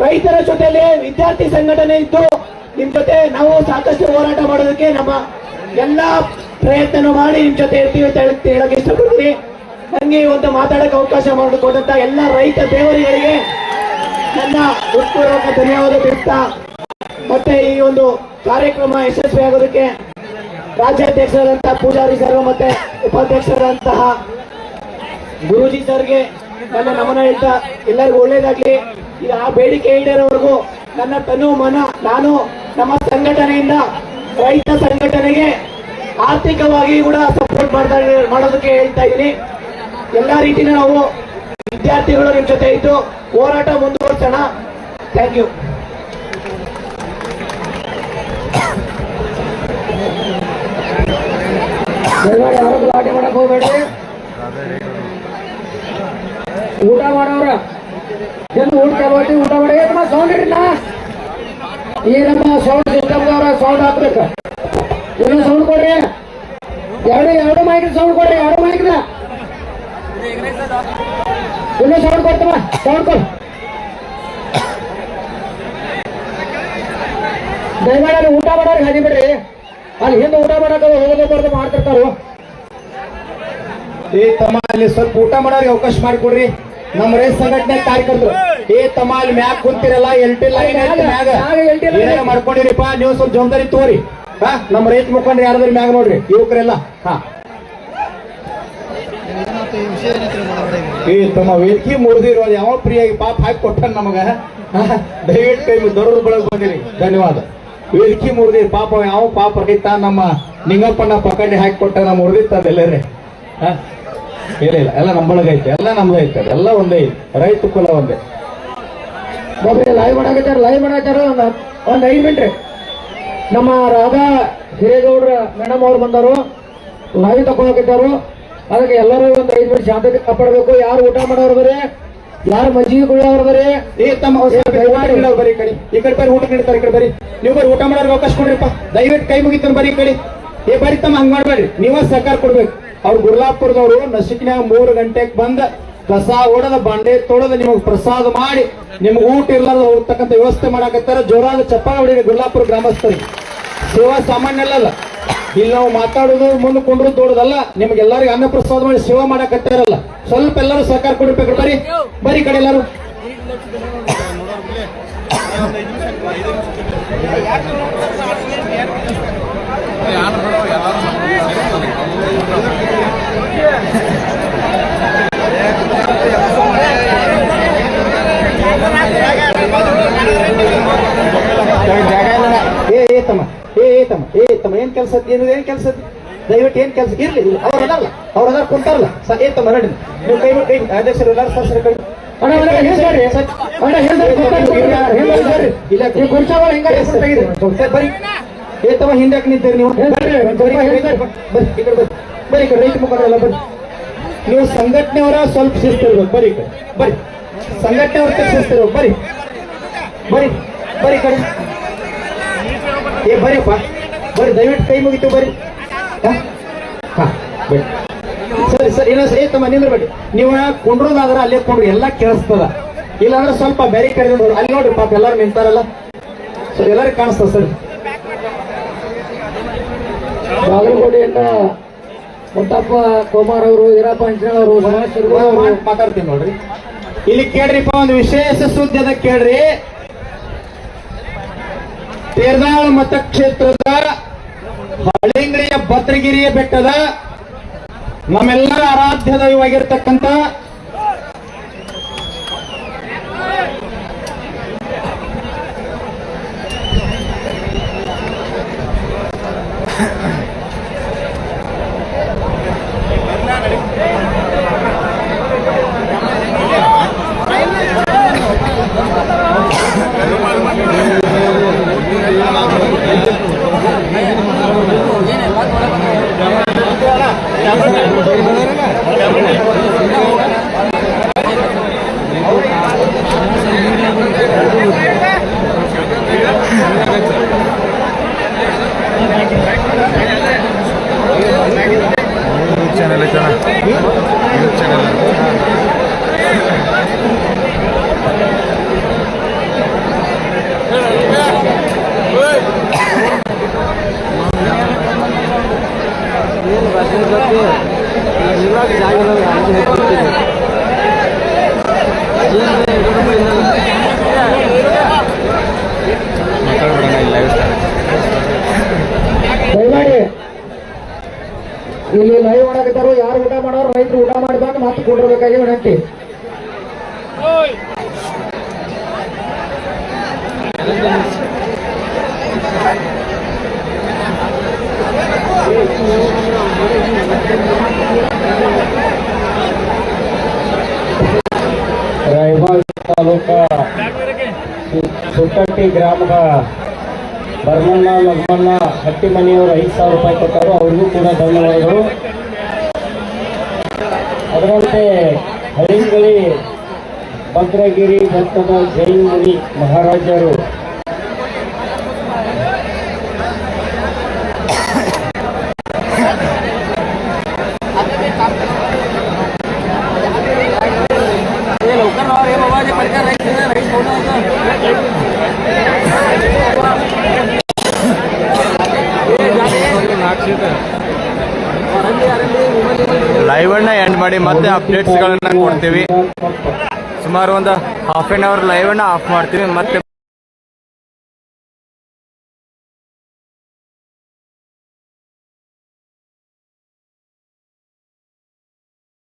Speaker 5: ರೈತರ ಜೊತೆಲಿ ವಿದ್ಯಾರ್ಥಿ ಸಂಘಟನೆ ಇದ್ದು ನಿಮ್ ಜೊತೆ ನಾವು ಸಾಕಷ್ಟು ಹೋರಾಟ ಮಾಡೋದಕ್ಕೆ ನಮ್ಮ ಎಲ್ಲಾ ಪ್ರಯತ್ನ ಮಾಡಿ ನಿಮ್ ಜೊತೆ ಇರ್ತೀವಿ ಅಂತ ಹೇಳಕ್- ಹೇಳಕ್ ಇಷ್ಟಪಡ್ತೀನಿ. ನಂಗೆ ಒಂದು ಮಾತಾಡಕ್ಕೆ ಅವಕಾಶ ಮಾಡಿಕೊಟ್ಟಂತ ಎಲ್ಲಾ ರೈತ ದೇವರುಗಳಿಗೆ ನನ್ನ ಹೃತ್ಪೂರ್ವಕ ಧನ್ಯವಾದ ಮತ್ತೆ ಈ ಒಂದು ಕಾರ್ಯಕ್ರಮ ಯಶಸ್ವಿ ಆಗೋದಕ್ಕೆ ರಾಜ್ಯಾಧ್ಯಕ್ಷರಾದಂತಹ ಪೂಜಾರಿ ಸರ್ ಮತ್ತೆ ಉಪಾಧ್ಯಕ್ಷರಾದಂತಹ ಗುರುಜಿ ಸರ್ಗೆ ನನ್ನ ನಮನ ಹೇಳ್ತಾ ಎಲ್ಲರಿಗೂ ಒಳ್ಳೇದಾಗ್ಲಿ. ಈಗ ಆ ಬೇಡಿಕೆ ಈಡೇರೋವರೆಗೂ ನನ್ನ ತನು ಮನ ನಾನು ನಮ್ಮ ಸಂಘಟನೆಯಿಂದ ರೈತ ಸಂಘಟನೆಗೆ ಆರ್ಥಿಕವಾಗಿ ಕೂಡ ಸಪೋರ್ಟ್ ಮಾಡ್ತಾ ಮಾಡೋದಕ್ಕೆ ಹೇಳ್ತಾ ಇದ್ದೀನಿ. ಎಲ್ಲ ರೀತಿಯೂ ನಾವು ವಿದ್ಯಾರ್ಥಿಗಳು ನಿಮ್ ಜೊತೆ ಇದ್ದು ಹೋರಾಟ ಮುಂದುವರ್ಸೋಣ. ಥ್ಯಾಂಕ್ ಯು
Speaker 6: ಯಾರು ಗಲಾಟೆ ಮಾಡಕ್ ಊಟ ಮಾಡೋರ ಜನ ಊಟ ತಗೋತಿ ಊಟ ಮಾಡಿ. ಸೌಂಡ್ ಇಡ್ರಿಲ್ಲ ಈ ನಮ್ಮ ಸೌಂಡ್ ಸಿಸ್ಟಮ್ದವ್ರ ಸೌಂಡ್ ಹಾಕ್ಬೇಕು. ಇನ್ನೂ ಸೌಂಡ್ ಕೊಡ್ರಿ. ಎರಡು ಎರಡು ಮೈಕ್ ಸೌಂಡ್ ಕೊಡ್ರಿ. ಎರಡು ಮೈಕ್ ಇನ್ನೂ ಸೌಂಡ್ ಕೊಡ್ತಮ್ಮ ಸೌಂಡ್ ಕೊಡ್. ದಯಮಾಡಿ ಊಟ ಮಾಡೋರು ಹಾದಿ ಬಿಡ್ರಿ. ಅಲ್ಲಿ ಹಿಂದೆ ಊಟ ಮಾಡಕ್ಕೆ ಹೋಗೋದು ಬರೋದು ಮಾಡ್ತಿರ್ತಾರೋ.
Speaker 5: ಏ ತಮ್ಮ ಅಲ್ಲಿ ಸ್ವಲ್ಪ ಊಟ ಮಾಡೋರಿಗೆ ಅವಕಾಶ ಮಾಡಿಕೊಡ್ರಿ ನಮ್ಮ ರೈತ ಸಂಘಟನೆ ಕಾರ್ಯಕರ್ತರು. ಏ ತಮ್ಮ ಅಲ್ಲಿ ಮ್ಯಾಗ ಕುಂತಿರಲ್ಲ ಎಲ್ ಟಿ ಲೈನ್ ಮ್ಯಾಗ. ಏನಾರ ಮಾಡ್ಕೊಂಡಿರಿಪ್ಪ ನೀವು ಸ್ವಲ್ಪ ಜವಾಬ್ದಾರಿ ತೋರಿ. ಹಾ ನಮ್ಮ ರೈತ ಮುಖಂಡ್ರಿ ಯಾರಾದ್ರೂ ಮ್ಯಾಗ ನೋಡ್ರಿ ಯುವಕರೆಲ್ಲ. ಹಾ
Speaker 2: ಏನಾಯ್ತು ಈ ವಿಷಯ ಏನೈತ್ರಿ ಮಾತಾಡ್ತಾ
Speaker 5: ಏ, ತಮ್ಮ ವೇದಿಕೆ ಮುರಿದಿರೋ ಯಾವ ಪ್ರಿಯಾಗಿ ಪಾಪ ಹಾಕಿ ಕೊಟ್ಟ ನಮಗ? ದಯವಿಟ್ಟು ಕೈ ದೊಡ್ಡ ಬಳಗ್ ಬಂದಿರಿ. ಧನ್ಯವಾದ. ವೇದಿಕೆ ಮುರಿದಿರಿ ಪಾಪ ಯಾವ ಪಾಪ ರೈತ ನಮ್ಮ ನಿಂಗಪ್ಪನ ಪಕಡಿ ಹಾಕಿ ಕೊಟ್ಟ ನಮ್ಮ ಮುರಿದಿತ್ತದ ಅದೆಲ್ಲರೇ ಹಾ? ಇಲ್ಲ ಇಲ್ಲ, ಎಲ್ಲ ನಮ್ಮೊಳಗೈತೆ ಎಲ್ಲ ನಮ್ದೈತೆ ಎಲ್ಲ ಒಂದೇ ಐತೆ ರೈತ ಕುಲ ಒಂದೇ.
Speaker 6: ಲೈವ್ ಮಾಡಾಕತ್ತಾರ ಲೈವ್ ಮಾಡಾಕತ್ತಾರ, ಒಂದ್ ಐದ್ ಐದು ಮಿನಿಟ್ ನಮ್ಮ ರಾಧಾ ಹಿರೇಗೌಡ್ರ ಮೇಡಮ್ ಅವ್ರು ಬಂದರು ಲೈವ್ ತಗೊಳಕತ್ತಾರು ಅದಕ್ಕೆ ಎಲ್ಲರೂ ಒಂದ್ ಐದು ಮಿನಿಟ್ ಶಾಂತತೆ ಕಾಪಾಡಬೇಕು. ಯಾರು ಊಟ ಮಾಡೋರು ಬರೀ ಯಾರು ಮಜ್ಜಿಗೆ ಕುಡಿಯೋರು ಬರೀ.
Speaker 2: ಏ ತಮ್ಮ ಬರೀ ಕಡೆ ಈ ಕಡೆ ಬರೀ ಊಟ ನೀಡ್ತಾರೆ ಈ ಕಡೆ ಬರೀ ನೀವು ಬರೀ ಊಟ ಮಾಡೋರು ಅವಕಾಶ ಕೊಡ್ರಿಪ್ಪ. ದಯವಿಟ್ಟು ಕೈ ಮುಗಿತಾನೆ ಬರೀ ಕಡೆ. ಏ ಬರೀ ತಮ್ಮ ಹಂಗ್ ಮಾಡ್ಬೇಡಿ ನೀವ ಸಹಕಾರ ಕೊಡ್ಬೇಕು. ಅವ್ರು ಗುರ್ಲಾಪುರದವರು ನಸಿಕ್ನ್ಯಾಗ ಮೂರು ಗಂಟೆಗೆ ಬಂದ ಕಸ ಓಡದ ಬಂಡೆ ತೊಳೆದ ನಿಮಗೆ ಪ್ರಸಾದ ಮಾಡಿ ನಿಮ್ಗೆ ಊಟ ಇರ್ಲಾರ್ದ ಹೋಗ್ತಕ್ಕಂಥ ವ್ಯವಸ್ಥೆ ಮಾಡಾಕತ್ತಾರ ಜೋರಾದ ಚಪ್ಪಾಳೆ ಹೊಡಿ ಗುರ್ಲಾಪುರ ಗ್ರಾಮಸ್ಥರಿಗೆ ಸೇವಾ ಸಾಮಾನ್ಯ ಅಲ್ಲ. ಇಲ್ಲಿ ನಾವು ಮಾತಾಡೋದು ಮುಂದೆ ಕೊಂಡ್ರು ದೊಡ್ಡದಲ್ಲ. ನಿಮ್ಗೆ ಎಲ್ಲರಿಗೂ ಅನ್ನ ಪ್ರಸಾದ ಮಾಡಿ ಸೇವಾ ಮಾಡಕತ್ತಾರಲ್ಲ. ಸ್ವಲ್ಪ ಎಲ್ಲರೂ ಸಹಕಾರ ಕೊಡ್ಬೇಕು ಬರೀ ಬರೀ ಕಡೆ ಎಲ್ಲರೂ. ಏ ಏ, ತಮ್ಮ, ಏ ಏ, ತಮ್ಮ, ಏ ತಮ್ಮ ಏನ್ ಕೆಲಸ ಏನು ಏನ್ ಕೆಲಸ ದಯವಿಟ್ಟು ಏನ್ ಕೆಲಸ ಇರ್ಲಿ ಅವ್ರ ಅದಾರಲ್ಲ ಅವ್ರ ಅದಾರ ಕುಂತಾರಲ್ಲ. ಸ ಏನ್ ತಮ್ಮ ನಡಿ ನೀವು ಕೈ ಕೈ ಅಧ್ಯಕ್ಷರು ಎಲ್ಲಾರು ಸರ್ ಕೈ ಸರ್, ಏ ತಮ್ಮ ಹಿಂದೆ ಯಾಕೆ ನಿಂತೀರಿ ನೀವು. ಬರೀ ಕಡೆ ರೈತ ಮುಖಂಡರೆಲ್ಲ ಬರ್ರಿ ನೀವು ಸಂಘಟನೆಯವರ ಸ್ವಲ್ಪ ಶಿಸ್ತಿರ್ಬೇಕು. ಬರೀ ಬರೀ. ಸಂಘಟನೆಯವರ ಶಿಸ್ತಿರ್ಬೇಕು. ಬರೀ. ಬರೀ ಬರೀ ಕಡೆ. ಏ ಬರ್ರಿಪ್ಪ ಬರ್ರಿ ದಯವಿಟ್ಟು ಕೈ ಮುಗಿತು ಬರ್ರಿ ಹಾ? ಸರಿ ಸರಿ ಇಲ್ಲ ಸರಿ ತಮ್ಮ ನಿಂದ್ರಬೇಡಿ. ನೀವು ಕುಂಡ್ರೋದಾದ್ರೆ ಅಲ್ಲೇ ಕುಂಡ್ರಿ ಎಲ್ಲ ಕೇಳಿಸ್ತದ. ಇಲ್ಲಾಂದ್ರೆ ಸ್ವಲ್ಪ ಬೇರೆ ಕಡೆ ನೋಡಿ ಅಲ್ಲಿ ನೋಡ್ರಿ ಪಾಪ ಎಲ್ಲಾರು ನಿಂತಾರಲ್ಲ. ಸರಿ ಎಲ್ಲರಿಗೂ ಕಾಣಿಸ್ತದ ಸರಿ.
Speaker 6: ಬಾಗಲಕೋಟೆಯಿಂದ ಮುತ್ತಪ್ಪ ಕೋಮಾರ್ ಅವರು ಸಮಾಜ ಶಿರ್ಗೋ ಅವರು
Speaker 2: ಮಾತಾಡ್ತೀನಿ ನೋಡ್ರಿ. ಇಲ್ಲಿ ಕೇಳ್ರಿಪ್ಪ ಒಂದು ವಿಶೇಷ ಸುದ್ದಿ ಅದ ಕೇಳ್ರಿ. ತೇರ್ದಾಳ್ ಮತಕ್ಷೇತ್ರದ ಹಳಿಂಗಡಿಯ ಭದ್ರಗಿರಿಯ ಬೆಟ್ಟದ ನಮ್ಮೆಲ್ಲರ ಆರಾಧ್ಯ ದೈವವಾಗಿರ್ತಕ್ಕಂಥ
Speaker 6: ದಯಮಾಡಿ ಇಲ್ಲಿ ಲೈವ್ ಮಾಡಕತ್ತಾರೋ ಯಾರು ಊಟ ಮಾಡೋರು ರೈತರು ಊಟ ಮಾಡಿ ಬಂದು ಮತ್ತೆ ಕೊಟ್ಟಿರ್ಬೇಕಾಗಿ ವಿನಂತಿ
Speaker 7: ರಾಯಬಾಗ್ ತಾಲೂಕಾ ಸುತ್ತಟ್ಟಿ ಗ್ರಾಮದ ಬರ್ಮಣ್ಣ, ಲಗ್ಮಣ್ಣ ಹಟ್ಟಿ ಮನೆಯವರು ಐದು ಸಾವಿರ ರೂಪಾಯಿ ಕೊಟ್ಟರು. ಅವ್ರಿಗೂ ಕೂಡ ಧನ್ಯವಾದಗಳು. ಅದರಂತೆ ಹಳಿಂಗಳಿ, ಭದ್ರಗಿರಿ ಬೆಟ್ಟದ ಜೈನ್ ಮುನಿ ಮಹಾರಾಜರು
Speaker 8: ಲೈವ್ ಅನ್ನ ಎಂಡ್ ಮಾಡಿ ಮತ್ತೆ ಅಪ್ಡೇಟ್ಸ್ಗಳನ್ನ ಕೊಡ್ತೀವಿ. ಸುಮಾರು ಒಂದು ಹಾಫ್ ಆನ್ ಅವರ್ ಲೈವ್ ಅನ್ನ ಆಫ್ ಮಾಡ್ತೀವಿ ಮತ್ತೆ